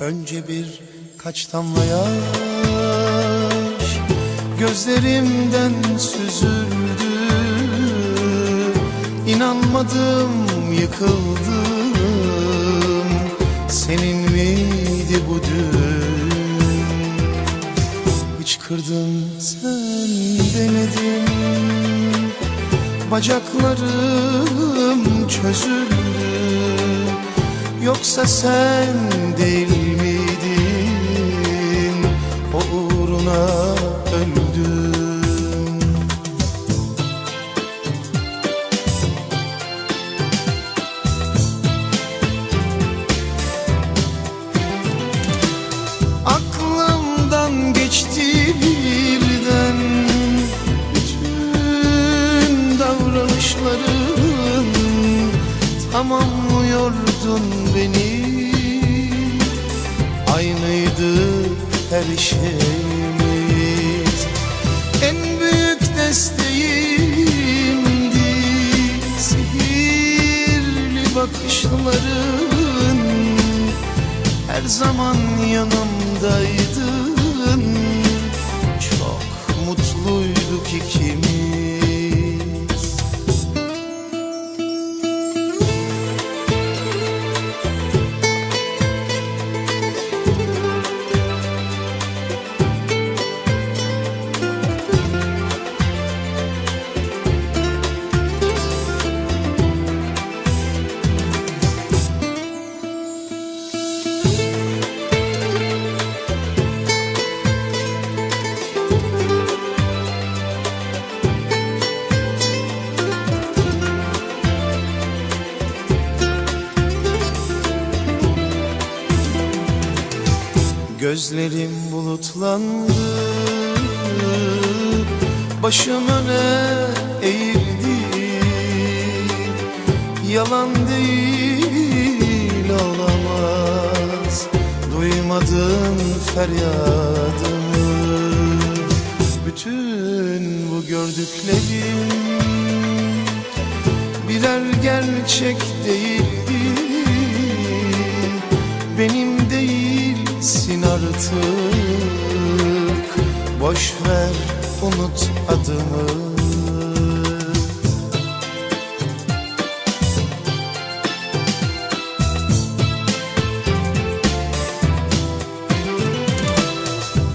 Öyle bir kaç damla yaş Gözlerimden süzüldü. İnanmadım yıkıldım. Senin miydi bu dün? Hıçkırdın sen denedin Bacaklarım çözüldü. Yoksa sen değil Tamamlıyordun beni. Aynıydı her şeyimiz. En büyük desteğimdi Sihirli bakışların. Her zaman yanımdaydın Gözlerim bulutlandı. Başım öne eğildi? Yalan değil olamaz Duymadın feryadımı Bütün bu gördüklerim Birer gerçek değildi artık. Boş ver unut adımı.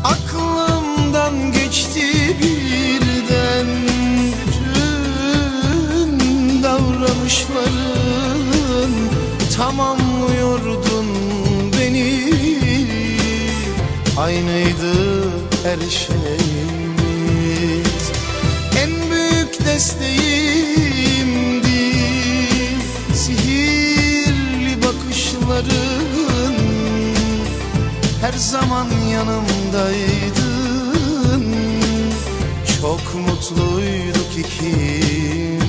Aklımdan Aynıydı her şeyimiz. En büyük desteğimdi Sihirli bakışların her zaman yanımdaydın. Çok mutluyduk ikimiz